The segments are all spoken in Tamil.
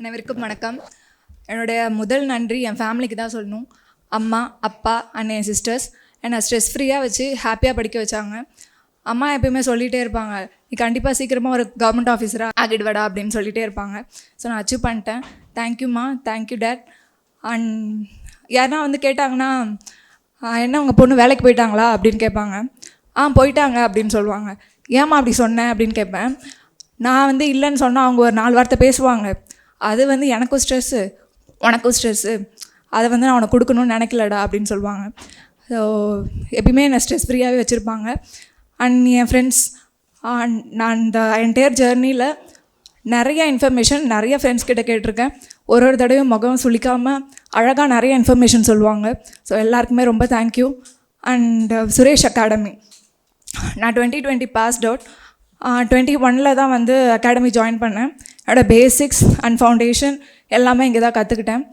அனைவருக்கும் வணக்கம். என்னுடைய முதல் நன்றி என் ஃபேமிலிக்கு தான் சொல்லணும். அம்மா அப்பா அண்ணன் என் சிஸ்டர்ஸ் என்னை ஸ்ட்ரெஸ் ஃப்ரீயாக வச்சு ஹாப்பியாக படிக்க வச்சாங்க. அம்மா எப்பயுமே சொல்லிகிட்டே இருப்பாங்க நீ கண்டிப்பாக சீக்கிரமாக ஒரு கவர்மெண்ட் ஆஃபீஸராக ஆகிடுவடா அப்படின்னு சொல்லிகிட்டே இருப்பாங்க. ஸோ நான் அச்சீவ் பண்ணிட்டேன். தேங்க்யூம்மா தேங்க்யூ டேட் அண்ட் யாருன்னா வந்து கேட்டாங்கன்னா என்ன உங்கள் பொண்ணு வேலைக்கு போயிட்டாங்களா? அப்படின்னு கேட்பாங்க. ஆ போயிட்டாங்க அப்படின்னு சொல்லுவாங்க. ஏம்மா அப்படி சொன்னேன் அப்படின்னு கேட்பேன். நான் வந்து இல்லைன்னு சொன்னால் அவங்க ஒரு நாலு வார்த்தை பேசுவாங்க. அது வந்து எனக்கும் ஸ்ட்ரெஸ்ஸு உனக்கும் ஸ்ட்ரெஸ்ஸு அதை வந்து நான் உனக்கு கொடுக்கணும்னு நினைக்கலடா அப்படின்னு சொல்லுவாங்க. ஸோ எப்பயுமே என்னை ஸ்ட்ரெஸ் ஃப்ரீயாகவே வச்சுருப்பாங்க. அண்ட் என் ஃப்ரெண்ட்ஸ் நான் இந்த என்டையர் ஜேர்னியில் நிறைய இன்ஃபர்மேஷன் நிறைய ஃப்ரெண்ட்ஸ் கிட்ட கேட்டிருக்கேன். ஒரு ஒரு தடவையும் முகம் சுளிக்காமல் அழகாக நிறைய இன்ஃபர்மேஷன் சொல்லுவாங்க. ஸோ எல்லாருக்குமே ரொம்ப thank you and Suresh academy நான் twenty twenty passed out twenty ஒனில் தான் வந்து அகாடமி ஜாயின் பண்ணேன். அதோட பேசிக்ஸ் அண்ட் ஃபவுண்டேஷன் எல்லாமே இங்கே தான் கற்றுக்கிட்டேன்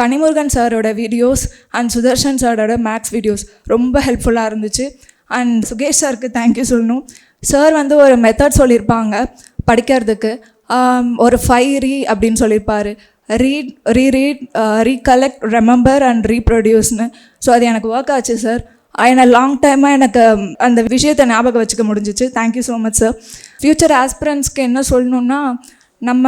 கனிமுருகன் சாரோட வீடியோஸ் அண்ட் சுதர்ஷன் சாரோட மேக்ஸ் வீடியோஸ் ரொம்ப ஹெல்ப்ஃபுல்லாக இருந்துச்சு. அண்ட் சுகேஷ் சாருக்கு தேங்க்யூ சொல்லணும். சார் வந்து ஒரு மெத்தட் சொல்லியிருப்பாங்க படிக்கிறதுக்கு. ஒரு ஃபைவ் ரீ அப்படின்னு சொல்லியிருப்பார் read reread recollect remember and ரீப்ரொடியூஸ்னு so அது எனக்கு ஒர்க் ஆச்சு சார் என்னை லாங் டைமாக எனக்கு அந்த விஷயத்தை ஞாபகம் வச்சுக்க முடிஞ்சிச்சு. Thank you so much sir future ஆஸ்பிரன்ஸ்க்கு என்ன சொல்லணுன்னா நம்ம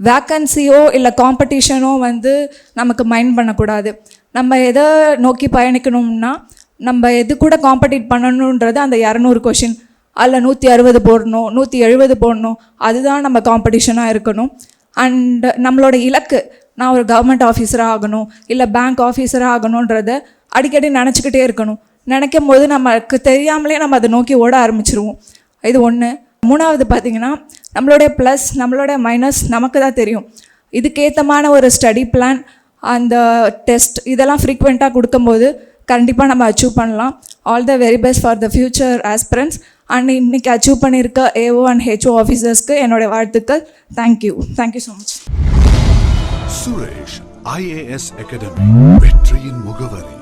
வேக்கன்சியோ இல்லை காம்படிஷனோ வந்து நமக்கு மைண்ட் பண்ணக்கூடாது. நம்ம எதை நோக்கி பயணிக்கணும்னா நம்ம எது கூட காம்படிட் பண்ணணுன்றது அந்த இரநூறு கொஷின் அதில் நூற்றி அறுபது போடணும் நூற்றி எழுபது போடணும் அதுதான் நம்ம காம்படிஷனாக இருக்கணும். அண்ட் நம்மளோட இலக்கு நான் ஒரு கவர்மெண்ட் ஆஃபீஸராக ஆகணும் இல்லை பேங்க் ஆஃபீஸராக ஆகணுன்றத அடிக்கடி நினச்சிக்கிட்டே இருக்கணும். நினைக்கும் போது நமக்கு தெரியாமலே நம்ம அதை நோக்கி ஓட ஆரம்பிச்சிருவோம். இது ஒன்று மூணாவது பார்த்தீங்கன்னா நம்மளுடைய ப்ளஸ் நம்மளுடைய மைனஸ் நமக்கு தான் தெரியும். இதுக்கேற்றமான ஒரு ஸ்டடி பிளான் அந்த டெஸ்ட் இதெல்லாம் ஃப்ரீக்வெண்ட்டாக கொடுக்கும்போது கண்டிப்பாக நம்ம அச்சீவ் பண்ணலாம். All the very best for the future aspirants and இன்றைக்கி அச்சீவ் பண்ணியிருக்க ஏஓ அண்ட் ஹெச்ஓ ஆஃபீஸர்ஸ்க்கு என்னுடைய வாழ்த்துக்கள். Thank you thank you so much Suresh IAS academy வெற்றியின் முகவரி.